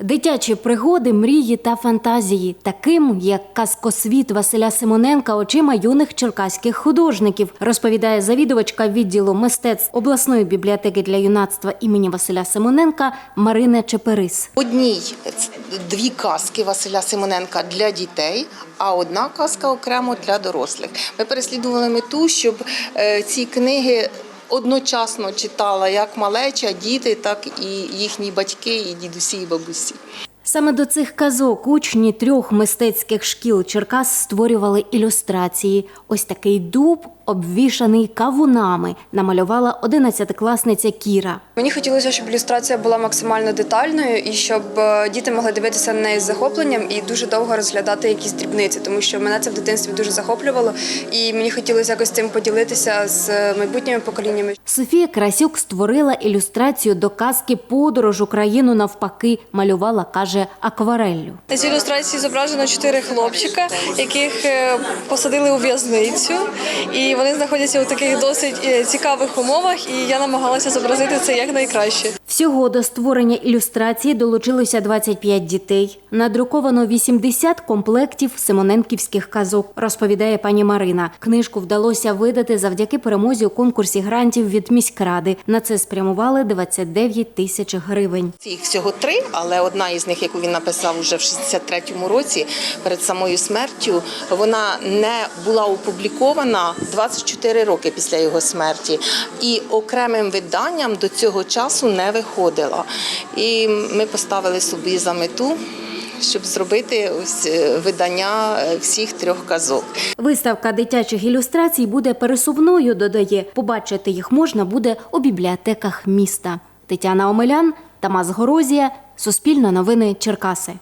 Дитячі пригоди, мрії та фантазії, таким як казкосвіт Василя Симоненка очима юних черкаських художників, розповідає завідувачка відділу мистецтв обласної бібліотеки для юнацтва імені Василя Симоненка Марина Чеперис. Одній дві казки Василя Симоненка для дітей, а одна казка окремо для дорослих. Ми переслідували мету, щоб е, ці книги одночасно читала як малеча, діти, так і їхні батьки, і дідусі, і бабусі. Саме до цих казок учні трьох мистецьких шкіл Черкас створювали ілюстрації. Ось такий дуб, обвішаний кавунами, намалювала одинадцятикласниця Кіра. Мені хотілося, щоб ілюстрація була максимально детальною і щоб е, діти могли дивитися на неї з захопленням і дуже довго розглядати якісь дрібниці, тому що мене це в дитинстві дуже захоплювало, і мені хотілося якось цим поділитися з е, майбутніми поколіннями. Софія Красюк створила ілюстрацію до казки Подорож Україну навпаки малювала, каже, аквареллю. На цій ілюстрації зображено чотири хлопчика, яких е, посадили у в'язницю, і вони знаходяться у таких досить е, цікавих умовах. І я намагалася зобразити це якнайкраще. Всього до створення ілюстрації долучилося 25 дітей. Надруковано 80 комплектів симоненківських казок, розповідає пані Марина. Книжку вдалося видати завдяки перемозі у конкурсі грантів від міськради. На це спрямували 29 тисяч гривень. Їх всього три, але одна із них, яку він написав уже в 63-му році, перед самою смертю, вона не була опублікована 24 роки після його смерті, і окремим виданням до цього часу не виходила. І ми поставили собі за мету. Щоб зробити ось е, видання е, всіх трьох казок. Виставка дитячих ілюстрацій буде пересувною, додає. Побачити їх можна буде у бібліотеках міста. Тетяна Омелян, Тамас Горозія, Суспільне новини Черкаси.